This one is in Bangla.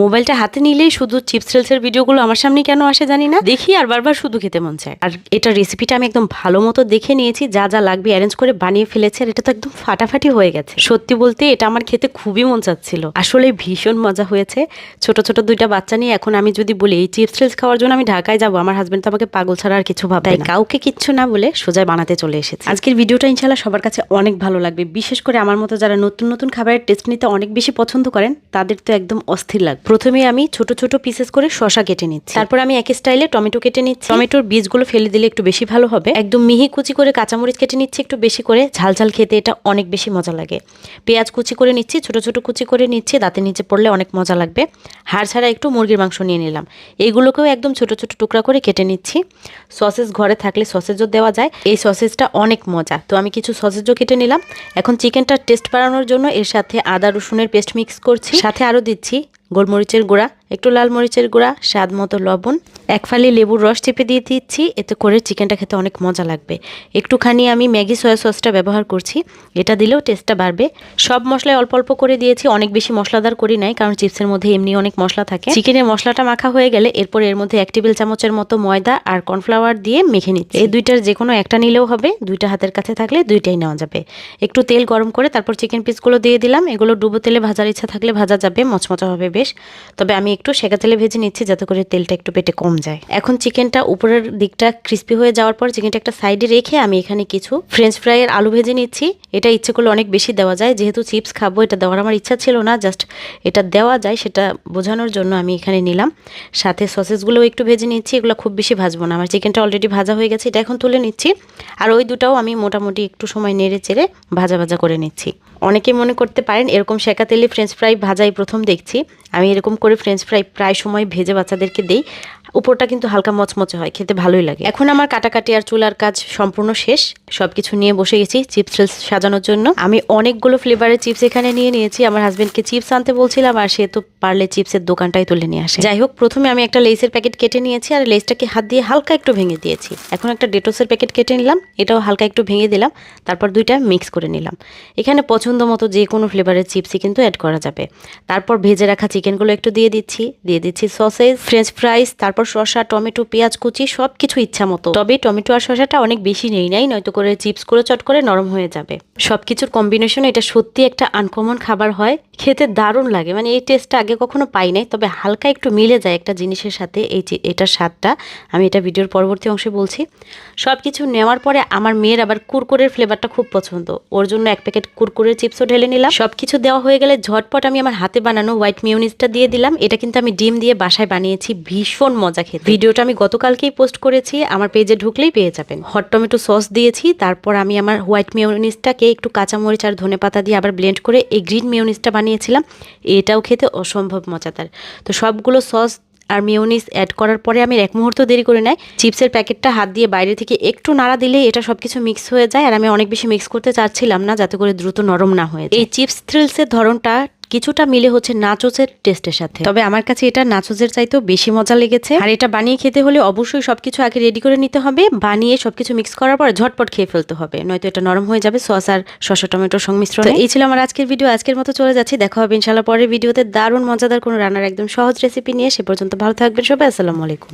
মোবাইলটা হাতে নিলেই শুধু চিপস রিলসের ভিডিওগুলো আমার সামনে কেন আসে জানি না? দেখি আর বারবার শুধু খেতে মন চায়। আর এটা রেসিপিটা আমি একদম ভালো মতো দেখে নিয়েছি যা যা লাগবে অ্যারেঞ্জ করে বানিয়ে ফেলেছে আর এটা তো একদম ফাটাফাটি হয়ে গেছে। সত্যি বলতে এটা আমার খেতে খুবই মন চাচ্ছিল। আসলে ভীষণ মজা হয়েছে। ছোট ছোট দুইটা বাচ্চা নিয়ে এখন আমি যদি বলি এই চিপস রিলস খাওয়ার জন্য আমি ঢাকায় যাব। আমার হাজব্যান্ড তো আমাকে পাগল ছাড়া আর কিছু ভাবে কাউকে কিচ্ছু না বলে সোজা বানাতে চলে এসেছে। আজকের ভিডিওটা ইনশাল্লাহ সবার কাছে অনেক ভালো লাগবে। বিশেষ করে আমার মতো যারা নতুন নতুন খাবারের টেস্ট নিতে অনেক বেশি পছন্দ করেন তাদের তো একদম অস্থির লাগবে। প্রথমে আমি ছোট ছোট পিসেস করে শশা কেটে নিচ্ছি। তারপর আমি এক স্টাইলে টমেটো কেটে নিচ্ছি। টমেটোর বীজগুলো ফেলে দিলে একটু বেশি ভালো হবে। একদম মিহি কুচি করে কাঁচামরিচ কেটে নিচ্ছি একটু বেশি করে। ঝাল ঝাল খেতে এটা অনেক বেশি মজা লাগে। পেঁয়াজ কুচি করে নিচ্ছি ছোট ছোট কুচি করে নিচ্ছি দাঁতে নিচে পড়লে অনেক মজা লাগবে। হাড় ছাড়া একটু মুরগির মাংস নিয়ে নিলাম। এইগুলোকেও একদম ছোট ছোট টুকরা করে কেটে নিচ্ছি। সসেস ঘরে থাকলে সসেজও দেওয়া যায়। এই সসেজটা অনেক মজা। তো আমি কিছু সসেজও কেটে নিলাম। এখন চিকেনটার টেস্ট বাড়ানোর জন্য এর সাথে আদা রসুনের পেস্ট মিক্স করছি। সাথে আরও দিচ্ছি গোলমরিচের গুঁড়া একটু লাল মরিচের গুঁড়া, স্বাদ মতো লবণ, এক ফালি লেবুর রস চেপে দিয়ে দিচ্ছি, এতে করে চিকেনটা খেতে অনেক মজা লাগবে। একটুখানি আমি ম্যাগি সয়া সসটা ব্যবহার করছি, এটা দিলেও টেস্টটা বাড়বে। সব মশলায় অল্প অল্প করে দিয়েছি, অনেক বেশি মশলাদার করি নাই, কারণ চিপসের মধ্যে এমনি অনেক মশলা থাকে। চিকেনের মশলাটা মাখা হয়ে গেলে এরপর এর মধ্যে এক টেবিল চামচের মতো ময়দা আর কর্নফ্লাওয়ার দিয়ে মেখে নিচ্ছি। এই দুইটার যে কোনো একটা নিলেও হবে, দুইটা হাতের কাছে থাকলে দুইটাই নেওয়া যাবে। একটু তেল গরম করে তারপর চিকেন পিসগুলো দিয়ে দিলাম, এগুলো ডুবো তেলে ভাজার ইচ্ছা থাকলে ভাজা যাবে, মচমচা হবে বেশ। তবে আমি একটু সেকা তেলে ভেজে নিচ্ছি যাতে করে তেলটা একটু পেটে কম যায়। এখন চিকেনটা উপরের দিকটা ক্রিস্পি হয়ে যাওয়ার পর চিকেনটা একটা সাইডে রেখে আমি এখানে কিছু ফ্রেঞ্চ ফ্রাইয়ের আলু ভেজে নিচ্ছি। এটা ইচ্ছে করলে অনেক বেশি দেওয়া যায়। যেহেতু চিপস খাব, এটা দেওয়ার আমার ইচ্ছা ছিল না জাস্ট এটা দেওয়া যায়, সেটা বোঝানোর জন্য আমি এখানে নিলাম। সাথে সসেসগুলোও একটু ভেজে নিচ্ছি, এগুলো খুব বেশি ভাজবো না। আমার চিকেনটা অলরেডি ভাজা হয়ে গেছে, এটা এখন তুলে নিচ্ছি। আর ওই দুটাও আমি মোটামুটি একটু সময় নেড়ে চেড়ে ভাজা ভাজা করে নিচ্ছি। অনেকে মনে করতে পারেন এরকম শেখা তেলে ফ্রেঞ্চ ফ্রাই ভাজাই প্রথম দেখছি। আমি এরকম করে ফ্রেঞ্চ ফ্রাই প্রায় সময় ভেজে বাচ্চাদেরকে দেই। উপরটা কিন্তু হালকা মচমচে হয়, খেতে ভালোই লাগে। এখন আমার কাটাকাটি আর চুলার কাজ সম্পূর্ণ শেষ। সব কিছু নিয়ে বসে গেছি চিপস সাজানোর জন্য। আমি অনেকগুলো ফ্লেভারের চিপস এখানে নিয়ে নিয়েছি। আমার হাজব্যান্ডকে চিপস আনতে বলছিলাম আর সে তো পারলে চিপসের দোকানটাই তুলে নিয়ে আসে। যাই হোক, প্রথমে আমি একটা লেসের প্যাকেট কেটে নিয়েছি আর লেসটাকে হাত দিয়ে হালকা একটু ভেঙে দিয়েছি। এখন একটা ডেটোসের প্যাকেট কেটে নিলাম। এটাও হালকা একটু ভেঙে দিলাম। তারপর দুইটা মিক্স করে নিলাম। এখানে পছন্দ মতো যে কোনো ফ্লেভারের চিপসই কিন্তু অ্যাড করা যাবে। তারপর ভেজে রাখা চিকেনগুলো একটু দিয়ে দিচ্ছি। দিয়ে দিচ্ছি সসেজ ফ্রেঞ্চ ফ্রাইস তারপর শসা, টমেটো, পেঁয়াজ, কুচি সব কিছু ইচ্ছা মতো। তবে টমেটো আর শসাটা অনেক বেশি নেই, নাই? নয়তো করে চিপস করে চট করে নরম হয়ে যাবে। সব কিছুর কম্বিনেশন এটা সত্যি একটা আনকমন খাবার হয়। খেতে দারুণ লাগে। মানে এই টেস্টটা আগে কখনো পাই নাই, তবে হালকা একটু মিলে যায় একটা জিনিসের সাথে এই যে এটার স্বাদটা। আমি এটা ভিডিওর পরবর্তী অংশে বলছি। সব কিছু নেওয়ার পরে আমার মেয়ের আবার কুরকুরের ফ্লেভারটা খুব পছন্দ। ওর জন্য এক প্যাকেট কুরকুরের চিপসও ঢেলে নিলাম। সব কিছু দেওয়া হয়ে গেলে ঝটপট আমি আমার হাতে বানানো হোয়াইট মিউনিসটা দিয়ে দিলাম। এটা কিন্তু আমি ডিম দিয়ে বাসায় বানিয়েছি। ভীষণ মজা খেতে। ভিডিওটা আমি গতকালকেই পোস্ট করেছি। আমার পেজে ঢুকলেই পেয়ে যাবেন। হট টমেটো সস দিয়েছি। তারপর আমি আমার হোয়াইট মিউনিসটাকে একটু কাঁচামরিচ আর ধনে পাতা দিয়ে আবার ব্লেন্ড করে এই গ্রিন মিউনিসটা বানিয়েছিলাম। এটাও খেতে অসম্ভব মজাদার। তো সবগুলো সস আর মিউনিস অ্যাড করার পরে আমি এক মুহূর্ত দেরি করে নেয় চিপসের প্যাকেটটা হাত দিয়ে বাইরে থেকে একটু নাড়া দিলে এটা সব কিছু মিক্স হয়ে যায়। আর আমি অনেক বেশি মিক্স করতে চাচ্ছিলাম না, যাতে করে দ্রুত নরম না হয়ে এই চিপস থ্রিলসের ধরনটা কিছুটা মিলে হচ্ছে নাচোসের টেস্টের সাথে। তবে আমার কাছে এটা নাচোসের চাইতেও বেশি মজা লেগেছে। আর এটা বানিয়ে খেতে হলে অবশ্যই সবকিছু আগে রেডি করে নিতে হবে। বানিয়ে সবকিছু মিক্স করার পর ঝটপট খেয়ে ফেলতে হবে। নয়তো এটা নরম হয়ে যাবে সস আর শসা টমেটোর সংমিশ্রণ। এই ছিল আমার আজকের ভিডিও আজকের মতো চলে যাচ্ছি। দেখা হবে ইনশাল্লাহ পরের ভিডিওতে দারুণ মজাদার কোনো রান্নার একদম সহজ রেসিপি নিয়ে। সে পর্যন্ত ভালো থাকবেন সবাই। আসসালামু আলাইকুম।